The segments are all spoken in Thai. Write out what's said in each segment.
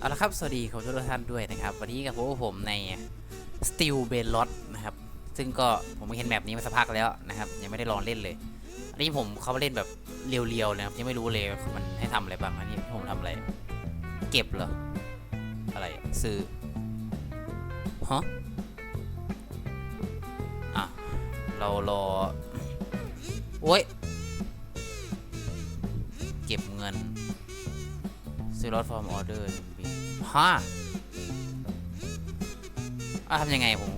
เอาละครับสวัสดีขอบคุณทุกท่านด้วยนะครับ วันนี้กับพวกผมใน Steel b a l o t นะครับ ซึ่งก็ผมเห็นแมปนี้มาสักพักแล้วนะครับ ยังไม่ได้ลองเล่นเลย อันนี้ผมเขาเล่นแบบเรียวๆนะครับยังไม่รู้เลยมันให้ทำอะไรบ้างอันนี้ผมทำอะไร เก็บเหรอ อะไรซื้อฮะอะเรารอโอ้ยเก็บเงินซื้อรถฟอร์มออเดอร์ ฮะอะทำยังไงผม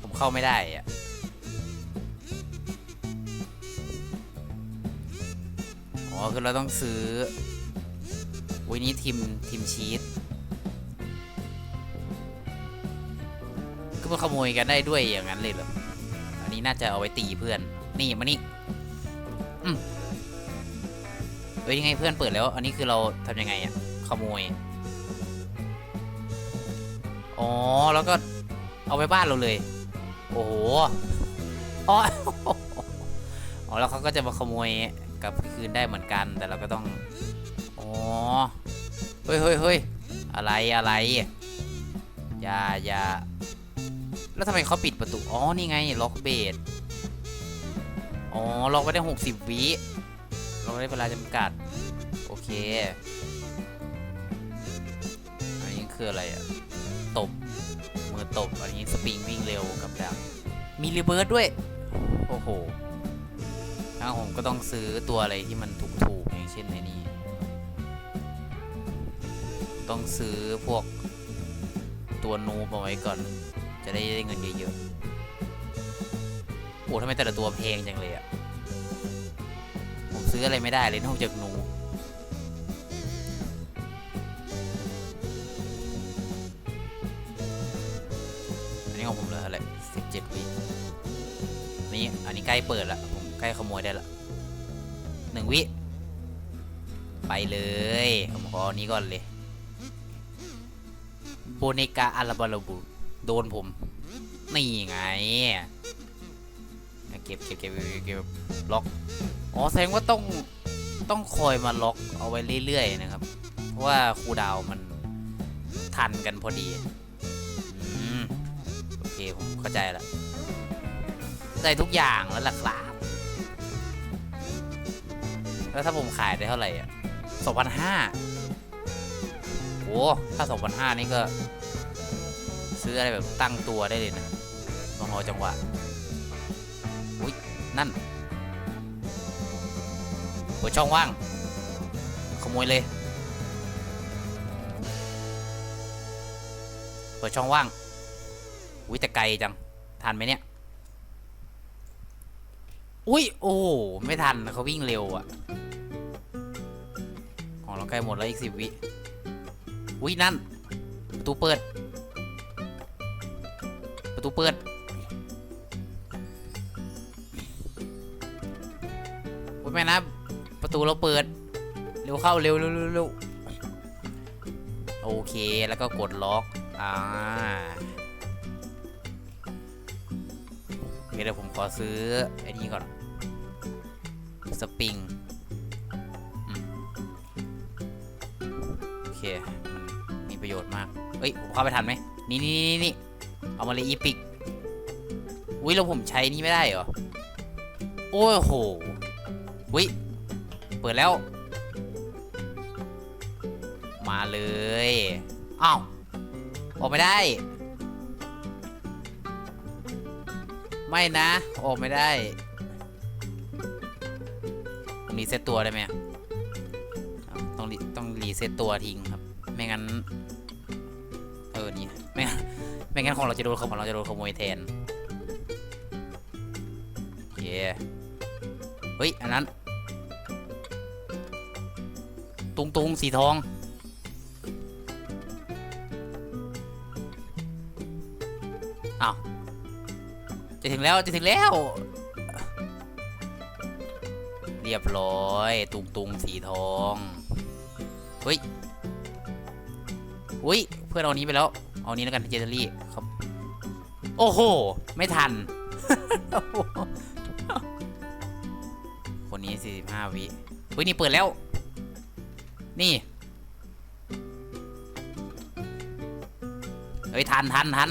ผมเข้าไม่ได้อะอ๋อคือเราต้องซื้อวินี้ทีมทีมชีสก็มาขโมยกันได้ด้วยอย่างนั้นเลยเหรอ อันนี้น่าจะเอาไว้ตีเพื่อน นี่มานี่อืมเอ้ยยังไงเพื่อนเปิดแล้ว อันนี้คือเราทำยังไงอะ ขโมย อ๋อ แล้วก็เอาไปบ้านเราเลย โอ้โห อ๋อ อ๋อ แล้วเขาก็จะมาขโมยกลับคืนได้เหมือนกัน แต่เราก็ต้อง อ๋อ เฮ้ยเฮ้ยเฮ้ยอะไรอะไร อย่าอย่าแล้วทำไมเขาปิดประตู อ๋อ นี่ไง ล็อกเบดอ๋อ ล็อกไว้ได้หกสิบวิเราได้เวลาจำกัด โอเค คืออะไรอะตบมือตบอันนี้สปริงวิ่งเร็วกับดักมีรีเบิร์ดด้วย โอ้โหงั้นผมก็ต้องซื้อตัวอะไรที่มันถูกๆอย่างเช่นในนี้ ต้องซื้อพวกตัวนูบเอาไว้ก่อน จะได้ได้เงินเยอะๆโอ้ทำไมแต่ละตัวแพงจังเลยอะผมซื้ออะไรไม่ได้เลยนอกจากหนู นนี้ของผมเหลยอะไรสิบเจ็ดวินี่อันนี้ใกล้เปิดละผมใกล้ขโมยได้ละหนึ่งวิ ไปเลย ผมขอนี้ก่อนเลยโบเนกาอาราบาลาบูโดนผม นี่ไง เก็บเก็บเก็บเก็บล็อก อ๋อ แสดงว่าต้องต้องคอยมาล็อกเอาไว้เรื่อยๆนะครับ เพราะว่าครูดาวมันทันกันพอดี เคผมเข้าใจละเข้าใจทุกอย่างแล้วล่ะครับ แล้วถ้าผมขายได้เท่าไหร่อะสองพันห้าโอ้ถ้าสองพันห้านี่ก็ ซื้ออะไรแบบตั้งตัวได้เลยนะต้องรอจังหวะอุ้ยนั่นเปิดช่องว่าง ขโมยเลย เปิดช่องว่าง อุ้ยแต่ไกลจัง ทันไหมเนี่ย อุ้ยโอ้ไม่ทันเขาวิ่งเร็วอะของเราใกล้หมดแล้วอีกสิบวิอุ้ยนั่นประตูเปิด ประตูเปิดอุ้ยแม่นะ ประตูเราเปิด เร็วเข้าเร็วเร็วเร็วเร็วโอเค แล้วก็กดล็อก อ่า เคเดี๋ยวผมขอซื้อไอ้นี่ก่อน สปริงโอเค มันมีประโยชน์มาก เอ้ย ผมเข้าไปทันไหม นี่นี่นี่นี่เอามาเลยอีพิกอุ้ยแล้วผมใช้นี่ไม่ได้เหรอ โอ้โหวิเปิดแล้ว มาเลย อ้าว ออกไม่ได้ ไม่นะออกไม่ได้มีเซตตัวได้ไหมต้องต้องรีเซตตัวทิ้งครับ ไม่งั้น เออ นี่ ไม่งั้นไม่งั้นของเราจะโดนของเราจะโดนขโมยแทนโอเคเฮ้ย อันนั้น ตุงตุงสีทองอ้าว จะถึงแล้วจะถึงแล้ว เรียบร้อย ตุงตุงสีทองเฮ้ยอุ้ยเพื่อนเอานี้ไปแล้ว เอานี้แล้วกันเจเทอรี่ครับ โอ้โห ไม่ทัน คนนี้45วิเฮ้ยนี่เปิดแล้ว นี่เฮ้ยทันทันทัน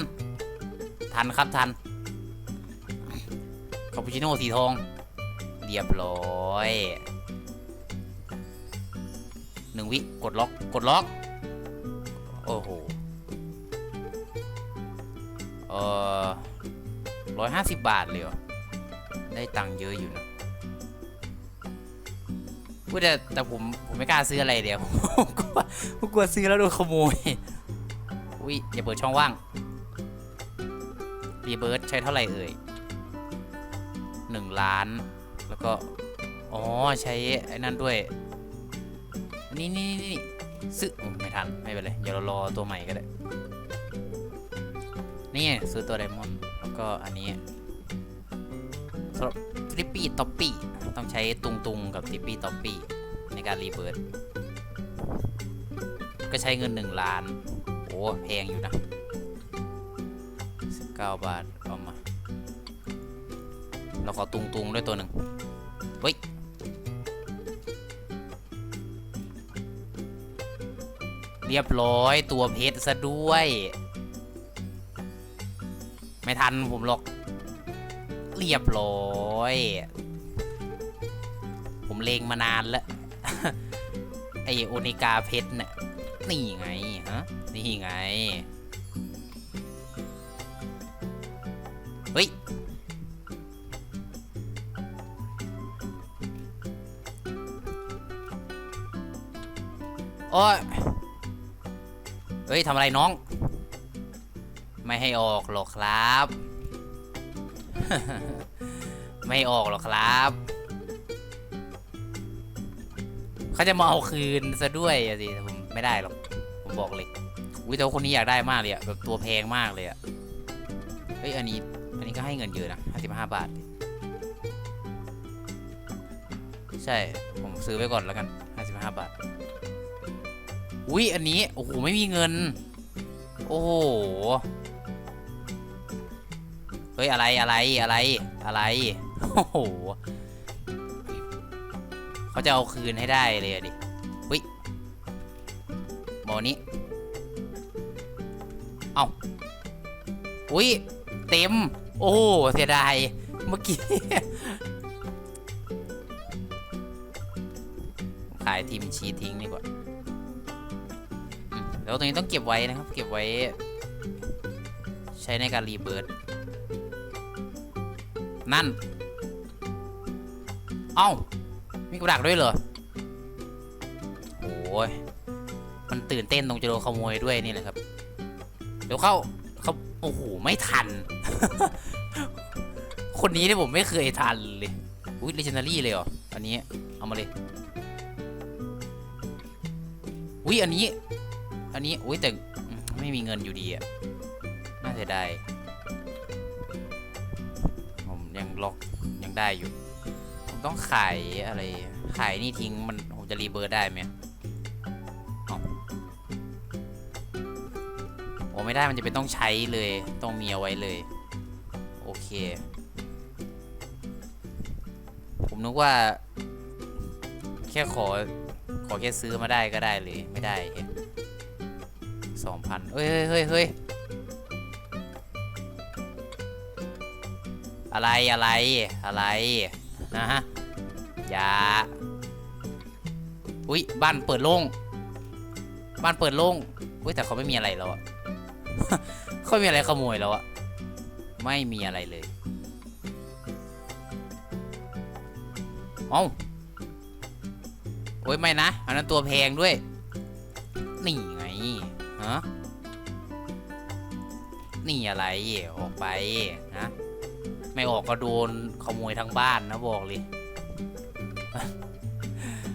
ทันครับทัน คาปูชิโน่สีทอง เรียบร้อยหนึ่งวิ กดล็อก กดล็อก โอ้โห เออร้อยห้าสิบบาทเลยเหรอ ได้ตังค์เยอะอยู่นะพูดแต่แต่ผม ผมไม่กล้าซื้ออะไรเดี๋ยวผมกลัวผมกลัวซื้อแล้วโดนขโมย อุ้ยอย่าเปิดช่องว่างรีเบิร์ดใช้เท่าไหร่เอ่ย หนึ่งล้าน แล้วก็ อ๋อ ใช้ไอ้นั่นด้วย นี่นี่นี่ซื้อไม่ทัน ไม่เป็นไร เดี๋ยวเรารอตัวใหม่ก็ได้ นี่ไงซื้อตัวไดมอนด์แล้วก็อันนี้สำหรับทริปปี้ท็อปปี้ ต้องใช้ตุงตุงๆกับทริปปี้ท็อปปี้ในการรีเบิร์ดก็ใช้เงิน 1 ล้าน โอ้แพงอยู่นะ 19 บาท เราขอตุงตุงๆด้วยตัวหนึ่งเฮ้ยเรียบร้อยตัวเพชรซะด้วย ไม่ทันผมหรอก เรียบร้อย ผมเลงมานานแล้ว ไอโอนิกาเพชรเนี่ยนี่ไงฮะนี่ไง เฮ้ย โอ้ยเฮ้ยทำอะไรน้อง ไม่ให้ออกหรอกครับ ไม่ออกหรอกครับเขาจะมาเอาคืนซะด้วยอะสิผมไม่ได้หรอกผมบอกเลยอุ้ยแต่ว่าคนนี้อยากได้มากเลยอะแบบตัวแพงมากเลยอะเฮ้ยอันนี้อันนี้ก็ให้เงินเยอะนะ55บาท ใช่ ผมซื้อไว้ก่อนแล้วกัน 55 บาท อุ้ยอันนี้ โอ้โห ไม่มีเงิน โอ้โห เฮ้ย อะไรอะไรอะไรอะไร โอ้โห เขาจะเอาคืนให้ได้เลยอะดิวิหมอนี้ เอาอุ้ย เต็ม โอ้เสียดาย เมื่อกี้ขายทีมชีทิ้งดีกว่า แล้วตรงนี้ต้องเก็บไว้นะครับ เก็บไว้ ใช้ในการรีเบิร์ดนั่น เอ้า มีกระดักด้วยเหรอโอ้ย มันตื่นเต้นตรงจะโดนขโมยด้วยนี่แหละครับ เดี๋ยวเข้าเขาโอ้โห ไม่ทัน คนนี้เนี่ยผมไม่เคยทันเลย อุ้ยเลเจนดารี่เลยเหรอ อันนี้ เอามาเลย อุ้ยอันนี้ อันนี้อุ้ยแต่ไม่มีเงินอยู่ดีอะน่าเสียดายผมยังล็อกยังได้อยู่ ผมต้องขายอะไร ขายนี่ทิ้งมันผมจะรีเบิร์ดได้ไหมเอาโอ้ไม่ได้มันจะเป็นต้องใช้เลย ต้องมีเอาไว้เลย โอเค ผมนึกว่า แค่ขอ ขอแค่ซื้อมาได้ก็ได้เลย ไม่ได้ สองพันเฮ้ยเฮ้ยเฮ้ยเฮ้ยอะไรอะไรอะไรนะฮะอย่าอุ้ยบ้านเปิดโล่งบ้านเปิดโล่งอุ้ยแต่เขาไม่มีอะไรแล้วอะเขาไม่มีอะไรขโมยแล้วอะไม่มีอะไรเลยเอ้าโอ้ยไม่นะอันนั้นตัวแพงด้วย นี่ไง ฮะนี่อะไรออกไปนะไม่ออกก็โดนขโมยทั้งบ้านนะบอกเลย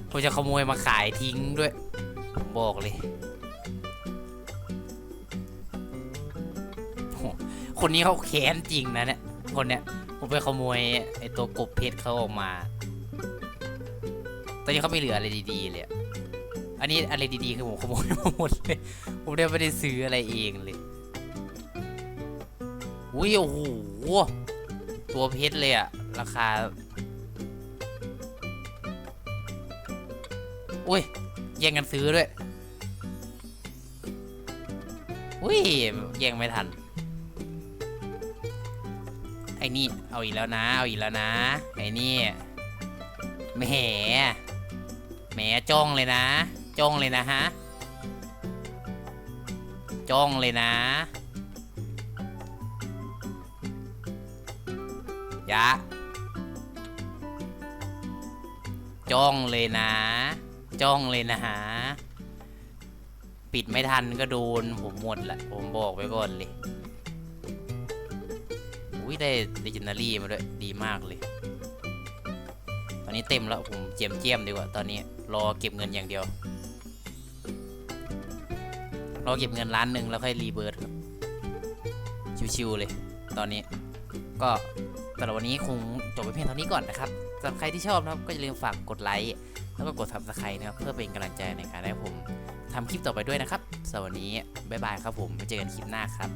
ผมจะขโมยมาขายทิ้งด้วยผมบอกเลย คนนี้เขาแค้นจริงนะเนี่ย คนเนี้ยผมไปขโมยไอตัวกบเพชรเขาออกมา ตอนนี้เขาไม่เหลืออะไรดีๆเลย อันนี้อะไรดีๆคือผมขโมยมาหมดเลย ผมได้ไม่ได้ซื้ออะไรเองเลย อุ้ยโอ้โห ตัวเพชรเลยอะราคา อุ้ยแย่งกันซื้อด้วย อุ้ยแย่งไม่ทัน ไอ้นี่ เอาอีกแล้วนะ เอาอีกแล้วนะ ไอ้นี่แหมแหมจ้องเลยนะ จ้องเลยนะฮะ จ้องเลยนะ ยะ จ้องเลยนะ จ้องเลยนะฮะ ปิดไม่ทันก็โดนผมหมดแหละ ผมบอกไว้ก่อนเลย อุ้ยได้ legendary มาด้วย ดีมากเลยตอนนี้เต็มแล้วผมเจียมเจียมดีกว่าตอนนี้รอเก็บเงินอย่างเดียว เราเก็บเงินล้านหนึ่งแล้วค่อยรีเบิร์ตครับ ชิวๆเลย ตอนนี้ ก็สำหรับวันนี้คงจบไปเพียงเท่านี้ก่อนนะครับสำหรับใครที่ชอบนะครับ ก็อย่าลืมฝากกดไลค์แล้วก็กด subscribe นะครับ เพื่อเป็นกำลังใจในการให้ผมทำคลิปต่อไปด้วยนะครับสำหรับวันนี้บ๊ายบายครับผมไว้เจอกันคลิปหน้าครับ